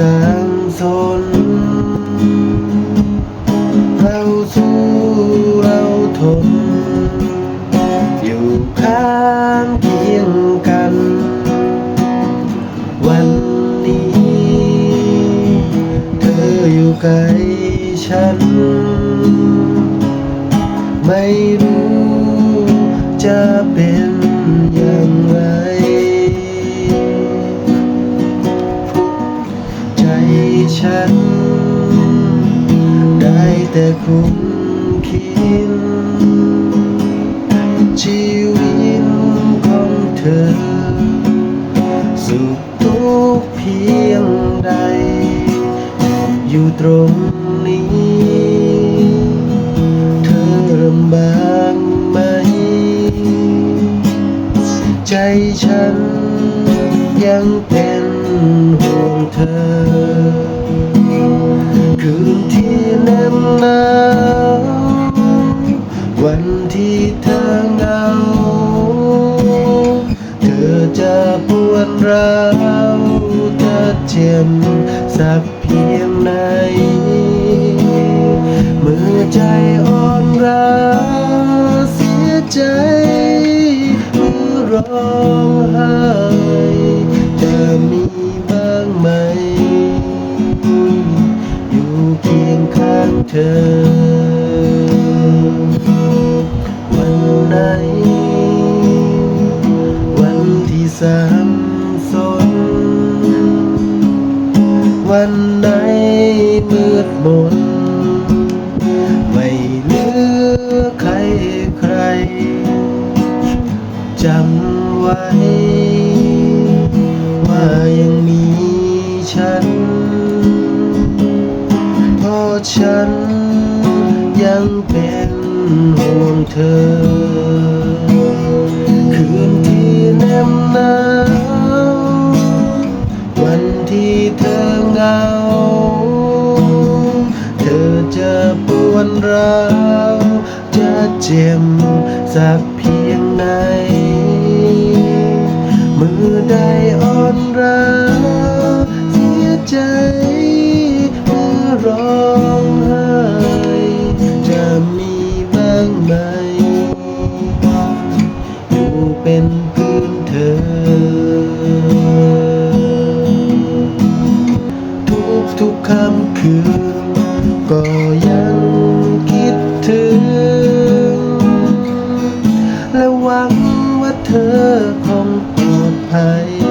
สังสนเราสู้เราทน อยู่ข้างเคียงกัน วันนี้ เธออยู่ใกล้ฉัน ไม่รู้จะเป็น ใจฉัน ได้แต่คุ้นคิดชีวิตของเธอ สุขทุกเพียงใด อยู่ตรงนี้ เธอลำบากไหม ใจฉันยังเป็นห่วงเธอ คืนที่แนบหนาววันที่เธอเหงา เธอจะปวดร้าวจะเจ็บสักเพียงไหนเมื่อใจอ่อนร้าเสียใจเมื่อร้องไห้จะมี สับสน วันไหนมืดมน ไม่เหลือใครใคร จำไว้ ว่ายังมีฉันเพราะฉันยังเป็นห่วงเธอ คืนที่แน ปวดร้าจะเจ็บสักเพียงไหน มือได้อ่อนร้าเสียใจเมื่อร้องไห้จะมีบ้างไหม อยู่เป็นเพื่อนเธอทุกทุกคำคืนก็ยัง ถึง และหวังว่าเธอคงปลอดภัย